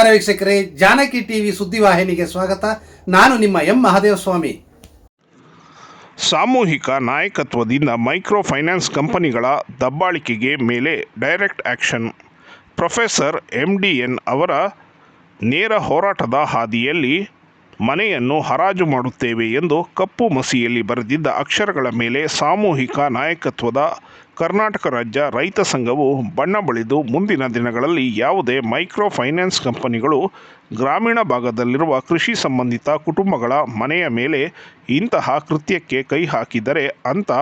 ನಮಸ್ಕಾರ ವೀಕ್ಷಕರೇ, ಜಾನಕಿ ಟಿವಿ ಸುದ್ದಿವಾಹಿನಿಗೆ ಸ್ವಾಗತ. ನಾನು ನಿಮ್ಮ ಎಂ ಮಹದೇವಸ್ವಾಮಿ. ಸಾಮೂಹಿಕ ನಾಯಕತ್ವದಿಂದ ಮೈಕ್ರೋ ಫೈನಾನ್ಸ್ ಕಂಪನಿಗಳ ದಬ್ಬಾಳಿಕೆಗೆ ಮೇಲೆ direct action. Professor M D N ಅವರ ನೇರ ಹೋರಾಟದ ಹಾದಿಯಲ್ಲಿ ಮನೆಯನ್ನು ಹರಾಜು ಮಾಡುತ್ತೇವೆ ಎಂದು ಕಪ್ಪು ಮಸಿಯಲ್ಲಿ ಬರೆದಿದ್ದ ಅಕ್ಷರಗಳ ಮೇಲೆ ಸಾಮೂಹಿಕ ನಾಯಕತ್ವದ ಕರ್ನಾಟಕ ರಾಜ್ಯ ರೈತ ಸಂಘವು ಬಣ್ಣ ಬಳಿದು ಮುಂದಿನ ದಿನಗಳಲ್ಲಿ ಯಾವುದೇ ಮೈಕ್ರೋ ಫೈನಾನ್ಸ್ ಕಂಪನಿಗಳು ಗ್ರಾಮೀಣ ಭಾಗದಲ್ಲಿರುವ ಕೃಷಿ ಸಂಬಂಧಿತ ಕುಟುಂಬಗಳ ಮನೆಯ ಮೇಲೆ ಇಂತಹ ಕೃತ್ಯಕ್ಕೆ ಕೈ ಹಾಕಿದರೆ ಅಂತ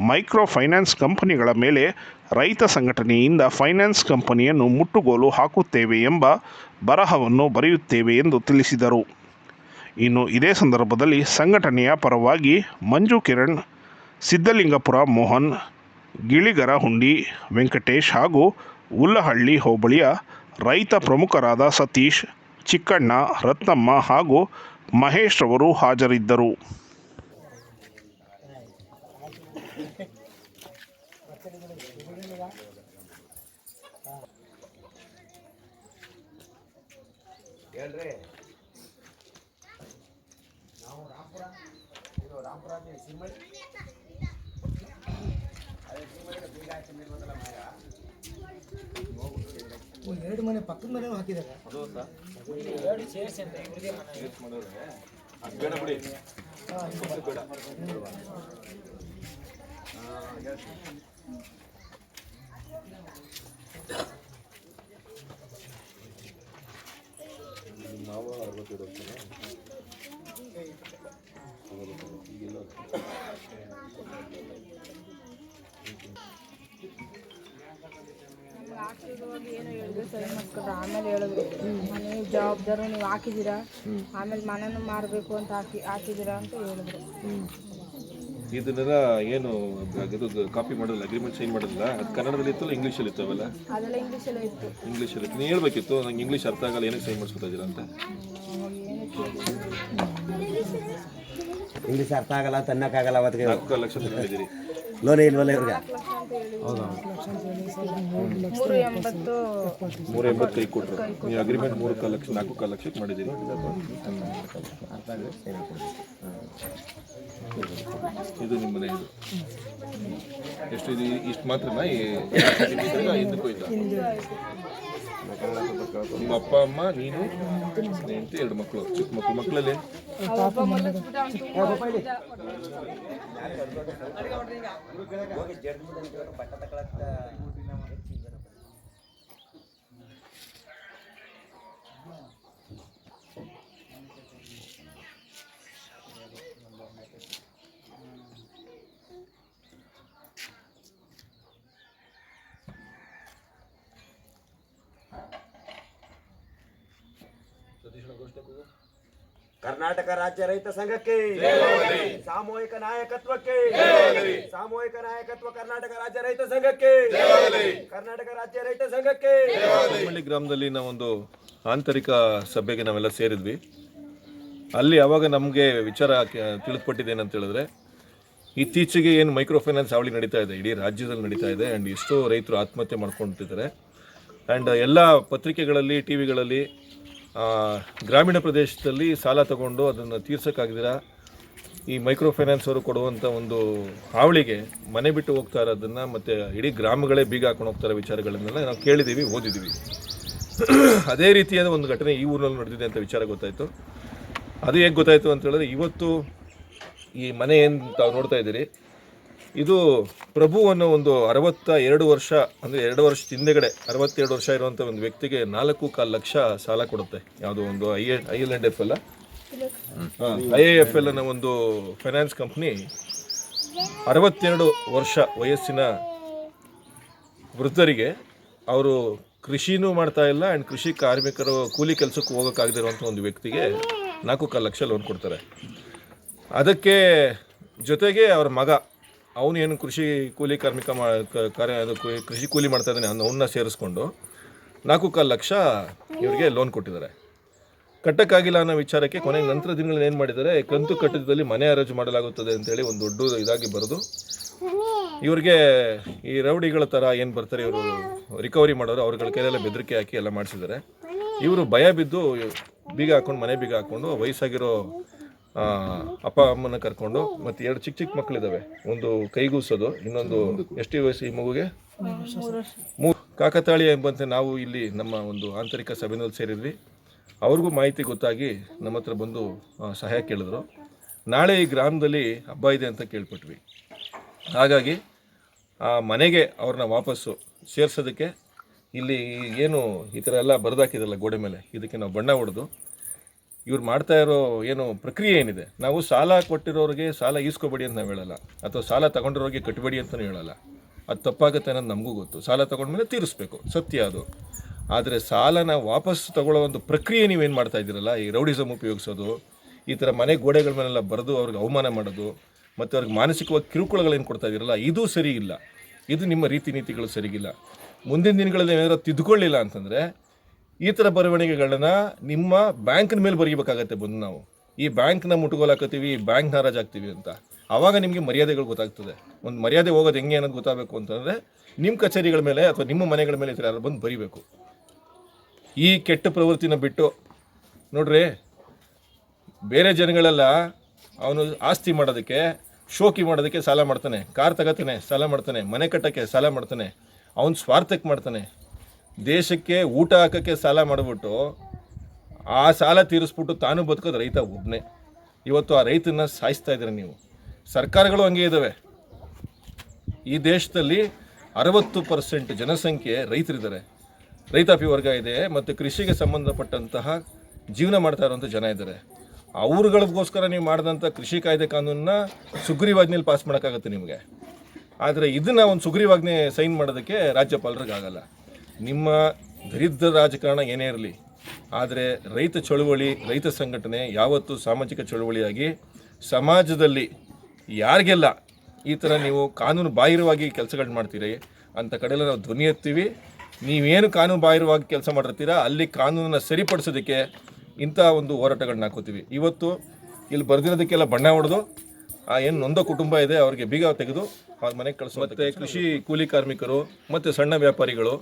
ಮೈಕ್ರೋ ಫೈನಾನ್ಸ್ ಕಂಪನಿಗಳ ಮೇಲೆ ರೈತ ಸಂಘಟನೆಯಿಂದ ಫೈನಾನ್ಸ್ ಕಂಪನಿಯನ್ನು ಮುಟ್ಟುಗೋಲು ಹಾಕುತ್ತೇವೆ ಎಂಬ ಬರಹವನ್ನು ಬರೆಯುತ್ತೇವೆ ಎಂದು ತಿಳಿಸಿದರು. ಇನ್ನು ಇದೇ ಸಂದರ್ಭದಲ್ಲಿ ಸಂಘಟನೆಯ ಪರವಾಗಿ ಮಂಜು ಕಿರಣ್ ಸಿದ್ದಲಿಂಗಪುರ ಮೋಹನ್, ಗಿಳಿಗರ ಹುಂಡಿ, ವೆಂಕಟೇಶ್ ಹಾಗೂ ಉಲ್ಲಹಳ್ಳಿ ಹೋಬಳಿಯ ರೈತ ಪ್ರಮುಖರಾದ ಸತೀಶ್, ಚಿಕ್ಕಣ್ಣ, ರತ್ನಮ್ಮ ಹಾಗೂ ಮಹೇಶ್ ರವರು ಹಾಜರಿದ್ದರು. ಎರಡು ಮನೆ ಬೇಡ ಮನೆ ಬೇಡ. ಹಾಕಿರುವಾಗ ಏನು ಹೇಳಿದ್ರು ಸರಿ ಆಮೇಲೆ ಹೇಳಿದ್ರು ಮನೆ ಜವಾಬ್ದಾರಿ ನೀವು ಹಾಕಿದ್ದೀರಾ ಆಮೇಲೆ ಮನೇನು ಮಾರಬೇಕು ಅಂತ ಹಾಕಿ ಹಾಕಿದ್ದೀರಾ ಅಂತ ಹೇಳಿದ್ರು ಇದನ್ನೆಲ್ಲ ಏನು ಇದು ಕಾಪಿ ಮಾಡೋದಿಲ್ಲ ಅಗ್ರಿಮೆಂಟ್ ಸೈನ್ ಮಾಡೋದಿಲ್ಲ ಅದು ಕನ್ನಡದಲ್ಲಿ ಇತ್ತು ಇಂಗ್ಲೀಷಲ್ಲಿ ಇತ್ತು ಅವೆಲ್ಲ? ಅದೆಲ್ಲ ಇಂಗ್ಲೀಷಲ್ಲೇ ಇತ್ತು. ಇಂಗ್ಲೀಷಲ್ಲಿ ಇತ್ತು. ನೀವು ಹೇಳ್ಬೇಕಿತ್ತು ನಂಗೆ ಇಂಗ್ಲೀಷ್ ಅರ್ಥ ಆಗಲ್ಲ ಏನಕ್ಕೆ ಸೈನ್ ಮಾಡಿಸ್ಕೊತಾ ಇದ್ದೀರಾ ಅಂತ. ಇಂಗ್ಲೀಷ್ ಅರ್ಥ ಆಗಲ್ಲ ತನ್ನಕ್ಕಾಗಲ್ಲ ಅವತ್ತಿಗೆ. ನಾಲ್ಕು ಲಕ್ಷ ತಗೊಂಡಿದ್ದೀರಿ. ಲೋನ್ ಇಲ್ವಲ್ಲ ಇವ್ರಿಗೆ? ಮೂರು ಎಂಬತ್ತು ಕೈ ಕೊಟ್ಟರು ನೀವು ಅಗ್ರಿಮೆಂಟ್ ಮೂರು ಕಾಲು ಲಕ್ಷ ನಾಲ್ಕು ಕಾಲು ಲಕ್ಷಕ್ಕೆ ಮಾಡಿದ್ದೀರಿ ಇದು ನಿಮ್ಮ ಮನೆ ಇದು ಎಷ್ಟು ಇದು ಇಷ್ಟು ಮಾತ್ರನಾ ಈ ಹಿಂದಕ್ಕೂ ಇಲ್ಲ ನಿಮ್ಮ ಅಪ್ಪ ಅಮ್ಮ ನೀನು ಹೆಂಡತಿ ಎರಡು ಮಕ್ಕಳು ಚಿಕ್ಕ ಮಕ್ಕಳು ಮಕ್ಕಳಲ್ಲಿ ಕರ್ನಾಟಕ ರಾಜ್ಯ ರೈತ ಸಂಘಕ್ಕೆ ಸಾಮೂಹಿಕ ನಾಯಕತ್ವಕ್ಕೆ ಸಾಮೂಹಿಕ ನಾಯಕತ್ವ ಕರ್ನಾಟಕ ರಾಜ್ಯ ರೈತ ಸಂಘಕ್ಕೆ ಕರ್ನಾಟಕ ರಾಜ್ಯ ರೈತ ಸಂಘಕ್ಕೆ ಹಳ್ಳಿ ಗ್ರಾಮದಲ್ಲಿ ನಾವೊಂದು ಆಂತರಿಕ ಸಭೆಗೆ ನಾವೆಲ್ಲ ಸೇರಿದ್ವಿ. ಅಲ್ಲಿ ಅವಾಗ ನಮಗೆ ವಿಚಾರ ತಿಳಿದುಪಟ್ಟಿದೆ ಏನಂತ ಹೇಳಿದ್ರೆ ಇತ್ತೀಚೆಗೆ ಏನು ಮೈಕ್ರೋ ಫೈನಾನ್ಸ್ ಹಾವಳಿ ನಡೀತಾ ಇದೆ ಇಡೀ ರಾಜ್ಯದಲ್ಲಿ ನಡೀತಾ ಇದೆ ಆ್ಯಂಡ್ ಎಷ್ಟೋ ರೈತರು ಆತ್ಮಹತ್ಯೆ ಮಾಡ್ಕೊಂಡಿದ್ದಾರೆ ಆ್ಯಂಡ್ ಎಲ್ಲ ಪತ್ರಿಕೆಗಳಲ್ಲಿ ಟಿ ವಿಗಳಲ್ಲಿ ಗ್ರಾಮೀಣ ಪ್ರದೇಶದಲ್ಲಿ ಸಾಲ ತಗೊಂಡು ಅದನ್ನು ತೀರ್ಸೋಕ್ಕಾಗ್ದಿರ? ಈ ಮೈಕ್ರೋ ಫೈನಾನ್ಸ್ ಅವರು ಕೊಡುವಂಥ ಒಂದು ಹಾವಳಿಗೆ ಮನೆ ಬಿಟ್ಟು ಹೋಗ್ತಾ ಇರೋದನ್ನು ಮತ್ತು ಇಡೀ ಗ್ರಾಮಗಳೇ ಬೀಗ ಹಾಕೊಂಡು ಹೋಗ್ತಾ ಇರೋ ವಿಚಾರಗಳನ್ನೆಲ್ಲ ನಾವು ಕೇಳಿದ್ದೀವಿ ಓದಿದ್ದೀವಿ ಅದೇ ರೀತಿಯಾದ ಒಂದು ಘಟನೆ ಈ ಊರಿನಲ್ಲಿ ನಡೆದಿದೆ ಅಂತ ವಿಚಾರ ಗೊತ್ತಾಯಿತು. ಅದು ಹೇಗೆ ಗೊತ್ತಾಯಿತು ಅಂತ ಹೇಳಿದ್ರೆ, ಇವತ್ತು ಈ ಮನೆ ಏನು ತಾವು ನೋಡ್ತಾ ಇದ್ದೀರಿ? ಇದು ಪ್ರಭುವನ್ನು ಒಂದು ಅರವತ್ತ ಎರಡು ವರ್ಷ, ಅಂದರೆ ಎರಡು ವರ್ಷದ ಹಿಂದೆಗಡೆ ಅರವತ್ತೆರಡು ವರ್ಷ ಇರುವಂಥ ಒಂದು ವ್ಯಕ್ತಿಗೆ ನಾಲ್ಕು ಕಾಲು ಲಕ್ಷ ಸಾಲ ಕೊಡುತ್ತೆ. ಯಾವುದೋ ಒಂದು I I L and F ಎಲ್ಲ ಐ ಎ ಎಫ್ ಎಲ್ ಅನ್ನೋ ಒಂದು ಫೈನಾನ್ಸ್ ಕಂಪ್ನಿ ಅರವತ್ತೆರಡು ವರ್ಷ ವಯಸ್ಸಿನ ವೃದ್ಧರಿಗೆ ಅವರು ಕೃಷಿನೂ ಮಾಡ್ತಾ ಇಲ್ಲ ಆ್ಯಂಡ್ ಕೃಷಿ ಕಾರ್ಮಿಕರು ಕೂಲಿ ಕೆಲಸಕ್ಕೆ ಹೋಗೋಕ್ಕಾಗದಿರುವಂಥ ಒಂದು ವ್ಯಕ್ತಿಗೆ ನಾಲ್ಕು ಕಾಲು ಲಕ್ಷ ಲೋನ್ ಕೊಡ್ತಾರೆ. ಅದಕ್ಕೆ ಜೊತೆಗೆ ಅವ್ರ ಮಗ ಅವನು ಏನು ಕೃಷಿ ಕೂಲಿ ಕಾರ್ಮಿಕ ಮಾ ಕಾರ್ಯ ಅದು ಕೃಷಿ ಕೂಲಿ ಮಾಡ್ತಾ ಇದ್ದಾನೆ ಅವನ್ನ ಸೇರಿಸ್ಕೊಂಡು ನಾಲ್ಕು ಕಾಲು ಲಕ್ಷ ಇವರಿಗೆ ಲೋನ್ ಕೊಟ್ಟಿದ್ದಾರೆ. ಕಟ್ಟಕ್ಕಾಗಿಲ್ಲ ಅನ್ನೋ ವಿಚಾರಕ್ಕೆ ಕೊನೆಗೆ ನಂತರ ದಿನಗಳಲ್ಲಿ ಏನು ಮಾಡಿದ್ದಾರೆ, ಕಂತು ಕಟ್ಟಿದಲ್ಲಿ ಮನೆ ಹರಾಜು ಮಾಡಲಾಗುತ್ತದೆ ಅಂತೇಳಿ ಒಂದು ದೊಡ್ಡ ಇದಾಗಿ ಬರೆದು ಇವ್ರಿಗೆ ಈ ರೌಡಿಗಳ ಥರ ಏನು ಬರ್ತಾರೆ, ಇವರು ರಿಕವರಿ ಮಾಡೋರು, ಅವ್ರಗಳ ಕೈಯೆಲ್ಲ ಬೆದರಿಕೆ ಹಾಕಿ ಎಲ್ಲ ಮಾಡಿಸಿದ್ದಾರೆ. ಇವರು ಭಯ ಬಿದ್ದು ಬೀಗ ಹಾಕೊಂಡು ಮನೆ ಬೀಗ ಹಾಕೊಂಡು ವಯಸ್ಸಾಗಿರೋ ಅಪ್ಪ ಅಮ್ಮನ ಕರ್ಕೊಂಡು ಮತ್ತೆ ಎರಡು ಚಿಕ್ಕ ಚಿಕ್ಕ ಮಕ್ಕಳಿದ್ದಾವೆ ಒಂದು ಕೈಗೂಸೋದು ಇನ್ನೊಂದು ಎಷ್ಟು ವಯಸ್ಸು ಈ ಮಗುಗೆ? ಮೂರು ಕಾಕತಾಳಿ ಎಂಬಂತೆ ನಾವು ಇಲ್ಲಿ ನಮ್ಮ ಒಂದು ಆಂತರಿಕ ಸಭೆನಲ್ಲಿ ಸೇರಿದ್ವಿ. ಅವ್ರಿಗೂ ಮಾಹಿತಿ ಗೊತ್ತಾಗಿ ನಮ್ಮ ಹತ್ರ ಬಂದು ಸಹಾಯ ಕೇಳಿದ್ರು. ನಾಳೆ ಈ ಗ್ರಾಮದಲ್ಲಿ ಹಬ್ಬ ಇದೆ ಅಂತ ಕೇಳ್ಪಟ್ವಿ. ಹಾಗಾಗಿ, ಆ, ಮನೆಗೆ ಅವ್ರನ್ನ ವಾಪಸ್ಸು ಸೇರ್ಸೋದಕ್ಕೆ ಇಲ್ಲಿ ಏನು ಈ ಥರ ಎಲ್ಲ ಬರೆದಾಕಿದಲ್ಲ ಗೋಡೆ ಮೇಲೆ, ಇದಕ್ಕೆ ನಾವು ಬಣ್ಣ ಹೊಡೆದು ಇವ್ರು ಮಾಡ್ತಾ ಇರೋ ಏನು ಪ್ರಕ್ರಿಯೆ ಏನಿದೆ? ನಾವು ಸಾಲ ಕೊಟ್ಟಿರೋರಿಗೆ ಸಾಲ ಈಸ್ಕೋಬೇಡಿ ಅಂತ ನಾವು ಹೇಳಲ್ಲ. ಅಥವಾ ಸಾಲ ತಗೊಂಡಿರೋರಿಗೆ ಕಟ್ಟಬೇಡಿ ಅಂತಲೂ ಹೇಳಲ್ಲ. ಅದು ತಪ್ಪಾಗುತ್ತೆ ಅನ್ನೋದು ನಮಗೂ ಗೊತ್ತು. ಸಾಲ ತಗೊಂಡ್ಮೇಲೆ ತೀರಿಸ್ಬೇಕು. ಸತ್ಯ ಅದು. ಆದರೆ ಸಾಲನ ವಾಪಸ್ ತಗೊಳ್ಳೋ ಒಂದು ಪ್ರಕ್ರಿಯೆ ನೀವೇನು ಮಾಡ್ತಾ ಇದ್ದೀರಲ್ಲ? ಈ ರೌಡಿಸಮ್ ಉಪಯೋಗಿಸೋದು, ಈ ಥರ ಮನೆ ಗೋಡೆಗಳ ಮೇಲೆಲ್ಲ ಬರೆದು ಅವ್ರಿಗೆ ಅವಮಾನ ಮಾಡೋದು, ಮತ್ತು ಅವ್ರಿಗೆ ಮಾನಸಿಕವಾಗಿ ಕಿರುಕುಳಗಳೇನು ಕೊಡ್ತಾ ಇದ್ದೀರಲ್ಲ? ಇದು ಸರಿ ಇಲ್ಲ ಇದು ನಿಮ್ಮ ರೀತಿ ನೀತಿಗಳು ಸರಿಗಿಲ್ಲ. ಮುಂದಿನ ದಿನಗಳಲ್ಲಿ ಏನಾದರೂ ತಿದ್ದುಕೊಳ್ಳಿಲ್ಲ ಅಂತಂದರೆ ಈ ಥರ ಬರವಣಿಗೆಗಳನ್ನ ನಿಮ್ಮ ಬ್ಯಾಂಕ್ನ ಮೇಲೆ ಬರೀಬೇಕಾಗತ್ತೆ ಬಂದು ನಾವು. ಈ ಬ್ಯಾಂಕ್ನ ಮುಟ್ಗೋಲಾಕತ್ತೀವಿ ಈ ಬ್ಯಾಂಕ್ ನಾರಾಜ್ ಆಗ್ತೀವಿ ಅಂತ. ಆವಾಗ ನಿಮಗೆ ಮರ್ಯಾದೆಗಳು ಗೊತ್ತಾಗ್ತದೆ. ಒಂದು ಮರ್ಯಾದೆ ಹೋಗೋದು ಹೆಂಗೆ ಅನ್ನೋದು ಗೊತ್ತಾಗಬೇಕು ಅಂತಂದರೆ ನಿಮ್ಮ ಕಚೇರಿಗಳ ಮೇಲೆ ಅಥವಾ ನಿಮ್ಮ ಮನೆಗಳ ಮೇಲೆ ಈ ಯಾರು ಬಂದು ಬರೀಬೇಕು. ಈ ಕೆಟ್ಟ ಪ್ರವೃತ್ತಿನ ಬಿಟ್ಟು ನೋಡ್ರಿ, ಬೇರೆ ಜನಗಳೆಲ್ಲ ಅವನು ಆಸ್ತಿ ಮಾಡೋದಕ್ಕೆ, ಶೋಕಿ ಮಾಡೋದಕ್ಕೆ ಸಾಲ ಮಾಡ್ತಾನೆ. ಕಾರ್ ತಗೋತಾನೆ, ಸಾಲ ಮಾಡ್ತಾನೆ. ಮನೆ ಕಟ್ಟೋಕ್ಕೆ ಸಾಲ ಮಾಡ್ತಾನೆ. ಅವನು ಸ್ವಾರ್ಥಕ್ಕೆ ಮಾಡ್ತಾನೆ. ದೇಶಕ್ಕೆ ಊಟ ಹಾಕೋಕ್ಕೆ ಸಾಲ ಮಾಡಿಬಿಟ್ಟು ಆ ಸಾಲ ತೀರಿಸ್ಬಿಟ್ಟು ತಾನು ಬದುಕೋದು ರೈತ ಒಬ್ಬನೇ ಇವತ್ತು ಆ ರೈತನ ಸಾಯಿಸ್ತಾ ಇದ್ದೀರ ನೀವು. ಸರ್ಕಾರಗಳು ಹಂಗೆ ಇದ್ದಾವೆ ಈ ದೇಶದಲ್ಲಿ ಅರವತ್ತು ಪರ್ಸೆಂಟ್ ಜನಸಂಖ್ಯೆ ರೈತರಿದ್ದಾರೆ. ರೈತಾಪಿ ವರ್ಗ ಇದೆ ಮತ್ತು ಕೃಷಿಗೆ ಸಂಬಂಧಪಟ್ಟಂತಹ ಜೀವನ ಮಾಡ್ತಾ ಇರುವಂಥ ಜನ ಇದ್ದಾರೆ. ಅವ್ರುಗಳಿಗೋಸ್ಕರ ನೀವು ಮಾಡಿದಂಥ ಕೃಷಿ ಕಾಯ್ದೆ ಕಾನೂನನ್ನ ಸುಗ್ರೀವಾಜ್ಞೆಯಲ್ಲಿ ಪಾಸ್ ಮಾಡೋಕ್ಕಾಗತ್ತೆ ನಿಮಗೆ. ಆದರೆ ಇದನ್ನು ಒಂದು ಸುಗ್ರೀವಾಜ್ಞೆ ಸೈನ್ ಮಾಡೋದಕ್ಕೆ ರಾಜ್ಯಪಾಲರಿಗಾಗಲ್ಲ. ನಿಮ್ಮ ದರಿದ್ರ ರಾಜಕಾರಣ ಏನೇ ಇರಲಿ ಆದರೆ ರೈತ ಚಳುವಳಿ ರೈತ ಸಂಘಟನೆ ಯಾವತ್ತೂ ಸಾಮಾಜಿಕ ಚಳುವಳಿಯಾಗಿ ಸಮಾಜದಲ್ಲಿ ಯಾರಿಗೆಲ್ಲ ಈ ಥರ ನೀವು ಕಾನೂನು ಬಾಹಿರವಾಗಿ ಕೆಲಸಗಳು ಮಾಡ್ತೀರಿ ಅಂತ ಕಡೆಲ್ಲ ನಾವು ಧ್ವನಿ ಎತ್ತೀವಿ. ನೀವೇನು ಕಾನೂನು ಬಾಹಿರವಾಗಿ ಕೆಲಸ ಮಾಡಿರ್ತೀರಾ ಅಲ್ಲಿ ಕಾನೂನನ್ನು ಸರಿಪಡಿಸೋದಕ್ಕೆ ಇಂಥ ಒಂದು ಹೋರಾಟಗಳನ್ನ ಹಾಕೋತೀವಿ. ಇವತ್ತು ಇಲ್ಲಿ ಬರೆದಿರೋದಕ್ಕೆಲ್ಲ ಬಣ್ಣ ಹೊಡೆದು ಆ ಏನು ನೊಂದ ಕುಟುಂಬ ಇದೆ ಅವರಿಗೆ ಬೀಗ ತೆಗೆದು ಅವ್ರ ಮನೆಗೆ ಕಳಿಸೋ ಮತ್ತು ಕೃಷಿ ಕೂಲಿ ಕಾರ್ಮಿಕರು ಮತ್ತು ಸಣ್ಣ ವ್ಯಾಪಾರಿಗಳು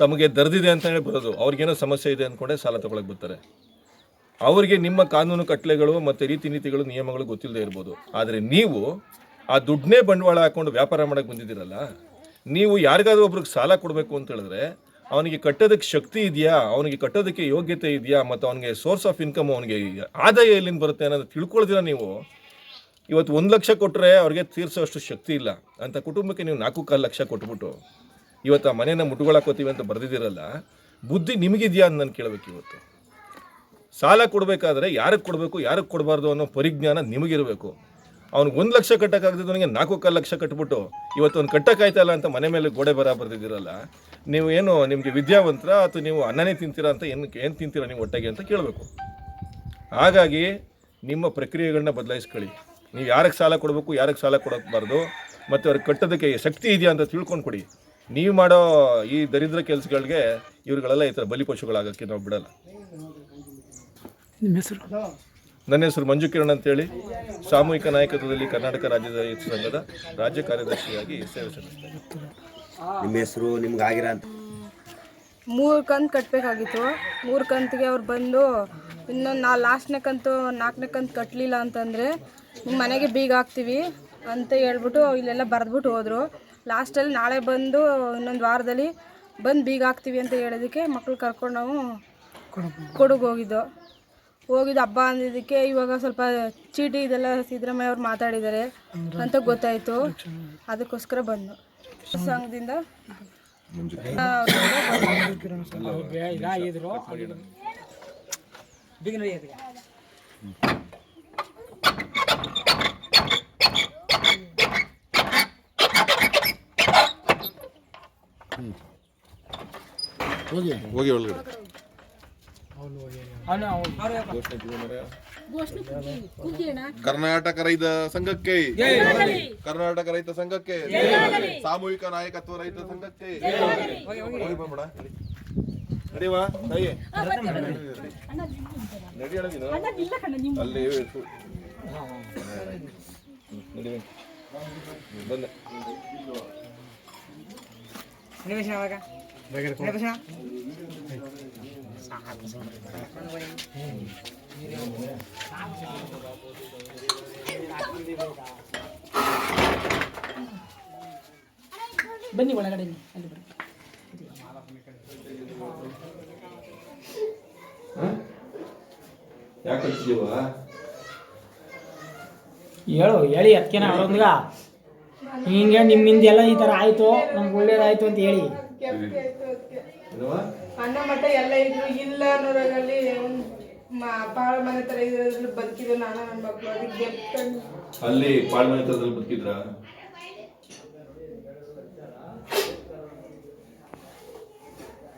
ತಮಗೆ ದರ್ದಿದೆ ಅಂತ ಹೇಳಿ ಬರೋದು. ಅವ್ರಿಗೇನೋ ಸಮಸ್ಯೆ ಇದೆ ಅಂದ್ಕೊಂಡೆ ಸಾಲ ತಗೊಳಕ್ಕೆ ಬರ್ತಾರೆ. ಅವರಿಗೆ ನಿಮ್ಮ ಕಾನೂನು ಕಟ್ಟಲೆಗಳು ಮತ್ತು ರೀತಿ ನೀತಿಗಳು, ನಿಯಮಗಳು ಗೊತ್ತಿಲ್ಲದೆ ಇರ್ಬೋದು. ಆದರೆ ನೀವು ಆ ದುಡ್ಡನ್ನೇ ಬಂಡವಾಳ ಹಾಕೊಂಡು ವ್ಯಾಪಾರ ಮಾಡಕ್ಕೆ ಬಂದಿದ್ದೀರಲ್ಲ, ನೀವು ಯಾರಿಗಾದ್ರೂ ಒಬ್ರಿಗೆ ಸಾಲ ಕೊಡಬೇಕು ಅಂತ ಹೇಳಿದ್ರೆ ಅವನಿಗೆ ಕಟ್ಟೋದಕ್ಕೆ ಶಕ್ತಿ ಇದೆಯಾ, ಅವನಿಗೆ ಕಟ್ಟೋದಕ್ಕೆ ಯೋಗ್ಯತೆ ಇದೆಯಾ, ಮತ್ತು ಅವನಿಗೆ ಸೋರ್ಸ್ ಆಫ್ ಇನ್ಕಮ್ ಅವನಿಗೆ ಆದಾಯ ಎಲ್ಲಿಂದ ಬರುತ್ತೆ ಅನ್ನೋದು ತಿಳ್ಕೊಳ್ದಿರ ನೀವು. ಇವತ್ತು ಒಂದು ಲಕ್ಷ ಕೊಟ್ಟರೆ ಅವ್ರಿಗೆ ತೀರಿಸೋ ಅಷ್ಟು ಶಕ್ತಿ ಇಲ್ಲ ಅಂತ ಕುಟುಂಬಕ್ಕೆ ನೀವು ನಾಲ್ಕು ಕಾಲು ಲಕ್ಷ ಕೊಟ್ಬಿಟ್ಟು ಇವತ್ತು ಆ ಮನೇನ ಮುಟ್ಕೊಳಕೋತೀವಿ ಅಂತ ಬರೆದಿದ್ದೀರಲ್ಲ, ಬುದ್ಧಿ ನಿಮಗಿದೆಯಾ ಅಂತ ನಾನು ಕೇಳಬೇಕು ಇವತ್ತು. ಸಾಲ ಕೊಡಬೇಕಾದ್ರೆ ಯಾರಿಗೆ ಕೊಡಬೇಕು, ಯಾರಿಗೆ ಕೊಡಬಾರ್ದು ಅನ್ನೋ ಪರಿಜ್ಞಾನ ನಿಮಗಿರಬೇಕು. ಅವ್ನಿಗೆ ಒಂದು ಲಕ್ಷ ಕಟ್ಟಕ್ಕಾಗದಿದ್ದವನಿಗೆ ನಾಲ್ಕು ಕಾಲು ಲಕ್ಷ ಕಟ್ಬಿಟ್ಟು ಇವತ್ತು ಅವ್ನು ಕಟ್ಟಕ್ಕಾಯ್ತಲ್ಲ ಅಂತ ಮನೆ ಮೇಲೆ ಗೋಡೆ ಬರ ಬರೆದಿದ್ದೀರಲ್ಲ, ನೀವು ಏನು ನಿಮಗೆ ವಿದ್ಯಾವಂತರ ಅಥವಾ ನೀವು ಅನ್ನನೇ ತಿಂತೀರಾ ಅಂತ ಏನು ಏನು ತಿಂತೀರಾ ನೀವು ಒಟ್ಟಾಗಿ ಅಂತ ಕೇಳಬೇಕು. ಹಾಗಾಗಿ ನಿಮ್ಮ ಪ್ರಕ್ರಿಯೆಗಳನ್ನ ಬದಲಾಯಿಸ್ಕೊಳ್ಳಿ. ನೀವು ಯಾರಿಗೆ ಸಾಲ ಕೊಡಬೇಕು, ಯಾರಿಗೆ ಸಾಲ ಕೊಡಬಾರ್ದು, ಮತ್ತು ಅವ್ರಿಗೆ ಕಟ್ಟೋದಕ್ಕೆ ಶಕ್ತಿ ಇದೆಯಾ ಅಂತ ತಿಳ್ಕೊಂಡು ಕೊಡಿ. ನೀವು ಮಾಡೋ ಈ ದರಿದ್ರ ಕೆಲಸಗಳಿಗೆ ಇವ್ರುಗಳೆಲ್ಲ ಈ ಥರ ಬಲಿಪಶುಗಳಾಗೋಕ್ಕೆ ನಾವು ಬಿಡಲ್ಲ. ನನ್ನ ಹೆಸರು ಮಂಜು ಕಿರಣ್ ಅಂತೇಳಿ. ಸಾಮೂಹಿಕ ನಾಯಕತ್ವದಲ್ಲಿ ಕರ್ನಾಟಕ ರಾಜ್ಯದ ರೈತ ಸಂಘದ ರಾಜ್ಯ ಕಾರ್ಯದರ್ಶಿಯಾಗಿ ಸೇವೆ ಸಲ್ಲಿಸ್ತೇನೆ ನಿಮ್ಮ ಹೆಸರು ನಿಮ್ಗೆ ಆಗಿರ ಅಂತ. ಮೂರು ಕಂತು ಕಟ್ಟಬೇಕಾಗಿತ್ತು ಮೂರು ಕಂತಿಗೆ ಅವ್ರು ಬಂದು ಇನ್ನೊಂದು ನಾ ಲಾಸ್ಟ್ನೇ ಕಂತು ನಾಲ್ಕನೇ ಕಂತು ಕಟ್ಟಲಿಲ್ಲ ಅಂತಂದರೆ ನಿಮ್ಮ ಮನೆಗೆ ಬೀಗ ಹಾಕ್ತೀವಿ ಅಂತ ಹೇಳ್ಬಿಟ್ಟು ಇಲ್ಲೆಲ್ಲ ಬರೆದ್ಬಿಟ್ಟು ಹೋದರು. ಲಾಸ್ಟಲ್ಲಿ ನಾಳೆ ಬಂದು ಇನ್ನೊಂದು ವಾರದಲ್ಲಿ ಬಂದು ಬೀಗ ಹಾಕ್ತೀವಿ ಅಂತ ಹೇಳೋದಕ್ಕೆ ಮಕ್ಳು ಕರ್ಕೊಂಡು ನಾವು ಕೊಡಗು ಹೋಗಿದ್ದು. ಹೋಗಿದ್ದು ಹಬ್ಬ ಅಂದಿದ್ದಕ್ಕೆ ಇವಾಗ ಸ್ವಲ್ಪ ಚೀಟಿ ಇದೆಲ್ಲ ಸಿದ್ದರಾಮಯ್ಯ ಅವ್ರು ಮಾತಾಡಿದ್ದಾರೆ ಅಂತ ಗೊತ್ತಾಯಿತು. ಅದಕ್ಕೋಸ್ಕರ ಬಂದು. ಸಂಘದಿಂದ ಆ, ಹೋಗಿ. ಒಳಗಡೆ. ಕರ್ನಾಟಕ ರೈತ ಸಂಘಕ್ಕೆ. ಕರ್ನಾಟಕ ರೈತ ಸಂಘಕ್ಕೆ. ಸಾಮೂಹಿಕ ನಾಯಕತ್ವ ರೈತ ಸಂಘಕ್ಕೆ. ಹೋಗಿ ಬಂದ್ಬಿಡ ನಡಿವಾ ತಾಯಿ. ಅಲ್ಲಿ ನಡಿ ಬಂದೆ ಅವಾಗ. ಬನ್ನಿ ಒಳಗಡೆ ಅಲ್ಲಿ ಬರ್ರಿ ಯಾಕೆ ಹೇಳು ಹೇಳಿ ಅದಕ್ಕೇನ ಅವ್ರೊಂದ್ಗ. ಹಿಂಗೆ ನಿಮ್ಮಿಂದ ಎಲ್ಲ ಈ ಥರ ಆಯಿತು ನಮ್ಗೆ ಒಳ್ಳೇದಾಯ್ತು ಅಂತ ಹೇಳಿ? ಅನ್ನ ಮಟ್ಟ ಎಲ್ಲ ಇದ್ರು ಇಲ್ಲ ಅನ್ನೋದ್ರಲ್ಲಿ ಪಾಳ ಮನೆ ತರ ಇದ್ರಲ್ಲಿ ಬದುಕಿದ್ರು ನಾನು ನನ್ನ ಮಕ್ಕಳು ಅದಕ್ಕೆ ಅಲ್ಲಿ ಪಾಳ್ಮನೆ ತರದಲ್ಲಿ ಬದುಕಿದ್ರ?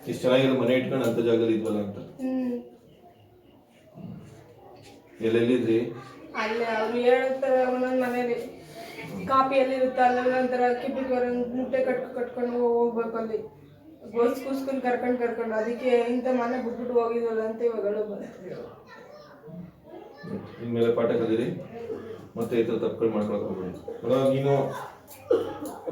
ಇಷ್ಟು ಚೆನ್ನಾಗಿರೋ ಮನೆ ಇಟ್ಕೊಂಡು ಅಂತ ಜಾಗದಲ್ಲಿ ಇದ್ವಲ್ಲ ಅಂತ. ಎಲ್ಲೆಲ್ಲಿದ್ರಿ? ಅಲ್ಲಿ ಅವ್ರು ಹೇಳ್ತಾರೆ ಒಂದೊಂದು ಮನೇಲಿ. ಕಾಪಿ ಎಲ್ಲಿ ಇರುತ್ತೆ ಅಲ್ಲೆಲ್ಲ ಒಂಥರ ಕಿಬ್ಬಿಗೆ ಮುಟ್ಟೆ ಕಟ್ ಕಟ್ಕೊಂಡು ಹೋಗ್ಬೇಕು ಅಲ್ಲಿ. ಗೋಸ್ ಕೂಸ್ಕೊಂಡು ಕರ್ಕೊಂಡು ಕರ್ಕೊಂಡು ಅದಕ್ಕೆ ಇಂಥ ಮನೆ ಬಿಟ್ಬಿಟ್ಟು ಹೋಗಿದ್ವಲ್ಲ ಅಂತ ಇವಾಗ. ಇನ್ಮೇಲೆ ಪಾಠ ಕಲೀರಿ ಮತ್ತೆ ಈ ಥರ ತಪ್ಪುಗಳು ಮಾಡ್ಕೊಳಕ್ ಹೋಗ್ಬೇಡಿ. ನೀನು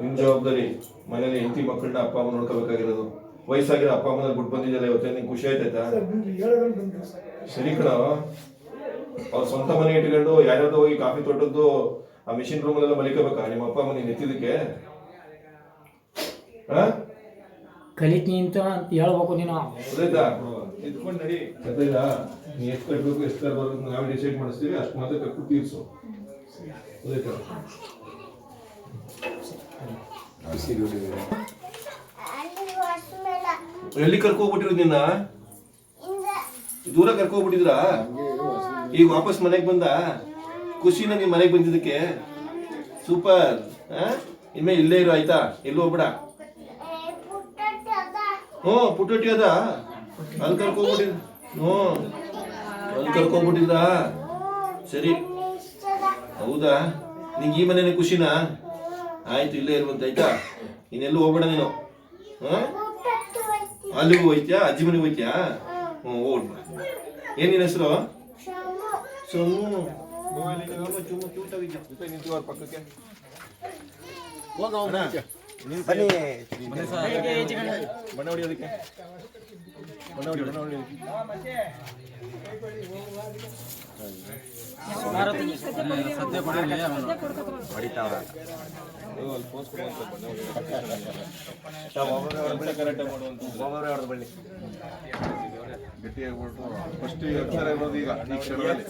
ನಿನ್ ಜವಾಬ್ದಾರಿ ಮನೇಲಿ ಹೆಂಡತಿ ಮಕ್ಕಳನ್ನ ಅಪ್ಪ ಅಮ್ಮ ನೋಡ್ಕೋಬೇಕಾಗಿರೋದು. ವಯಸ್ಸಾಗಿರೋ ಅಪ್ಪ ಅಮ್ಮನ ಬಿಟ್ಟು ಬಂದಿದ್ದಲ್ಲ ಇವತ್ತೇ ನಿಂಗೆ ಖುಷಿ ಆಯ್ತಾಯ್ತಾ? ಸರಿ ಕಣ. ಅವ್ರ ಸ್ವಂತ ಮನೆ ಇಟ್ಕೊಂಡು ಯಾರ್ಯಾರ್ದು ಹೋಗಿ ಕಾಫಿ ತೊಟ್ಟದ್ದು ಆ ಮಿಷಿನ್ ರೂಮಲ್ಲೆಲ್ಲ ಮಲಿಕೋಬೇಕಾ? ನಿಮ್ಮ ಅಪ್ಪ ಅಮ್ಮ ನೀನು ಎತ್ತಿದ್ದಕ್ಕೆ? ಕಲಿತೀನಿ ಅಂತ ಹೇಳ್ಬೇಕು ನೀನು. ಗೊತ್ತಾಯ್ತಾ? ಎತ್ಕೊಂಡು ನಡಿ. ಗೊತ್ತಾಯ್ತಾ ನೀ ಎಷ್ಟು ಕಟ್ಟಬೇಕು ಎಷ್ಟು ತರಬಾರ್ದು ನಾವೇ ಡಿಸೈಡ್ ಮಾಡಿಸ್ತೀವಿ. ಅಷ್ಟು ಮಾತ್ರ ಕಟ್ಟು ತೀರ್ಸು. ಗೊತ್ತಾಯ್ತಾ? ಎಲ್ಲಿ ಕರ್ಕೋಗ್ಬಿಟ್ಟಿರೋದು ನಿನ್ನ? ದೂರ ಕರ್ಕೋಗ್ಬಿಟ್ಟಿದ್ರಾ? ಈಗ ವಾಪಸ್ ಮನೆಗೆ ಬಂದ? ಖುಷಿನ ನೀನ್ ಮನೆಗೆ ಬಂದಿದ್ದಕ್ಕೆ? ಸೂಪರ್. ಇನ್ಮೇಲೆ ಇಲ್ಲೇ ಇರು ಆಯ್ತಾ? ಎಲ್ಲೂ ಹೋಗ್ಬೇಡ? ಹ್ಞೂ ಪುಟ್ಟೊಟ್ಟಿ ಅದ. ಅಲ್ಲಿ ಕರ್ಕೊಂಡ್ಬಿಟ್ಟಿದ್ ಹ್ಞೂ. ಅಲ್ಲಿ ಕರ್ಕೊಂಡ್ಬಿಟ್ಟಿದ್ದ ಸರಿ. ಹೌದಾ? ನಿಂಗೆ ಈ ಮನೇನೆ ಖುಷಿನಾ? ಆಯ್ತು ಇಲ್ಲೇ ಇರುವಂತ ಆಯ್ತಾ? ಇನ್ನೆಲ್ಲೂ ಹೋಗ್ಬೇಡ ನೀನು? ಹಾಂ ಅಲ್ಲಿಗೂ ಹೋಯ್ತ್ಯಾ? ಅಜ್ಜಿ ಮನೆಗೆ ಹೋಯ್ತ್ಯಾ? ಹ್ಞೂ ಹೋಗ್ಬಿಡ ಏನಿನ ಹೆಸರು? ಸೋಮು ಪಕ್ಕಕ್ಕೆ ಬನ್ನಿ. ಬಣ್ಣ ಹೊಡಿಯೋದಕ್ಕೆ ಬಣ್ಣ ಹೊಡಿ ಬಣ್ಣ ಹೊಡಿ ಗಟ್ಟಿಯಾಗ್ಬಿಟ್ಟು ಫಸ್ಟ್ ಇರೋದು ಈಗ ಕ್ಷಣದಲ್ಲಿ.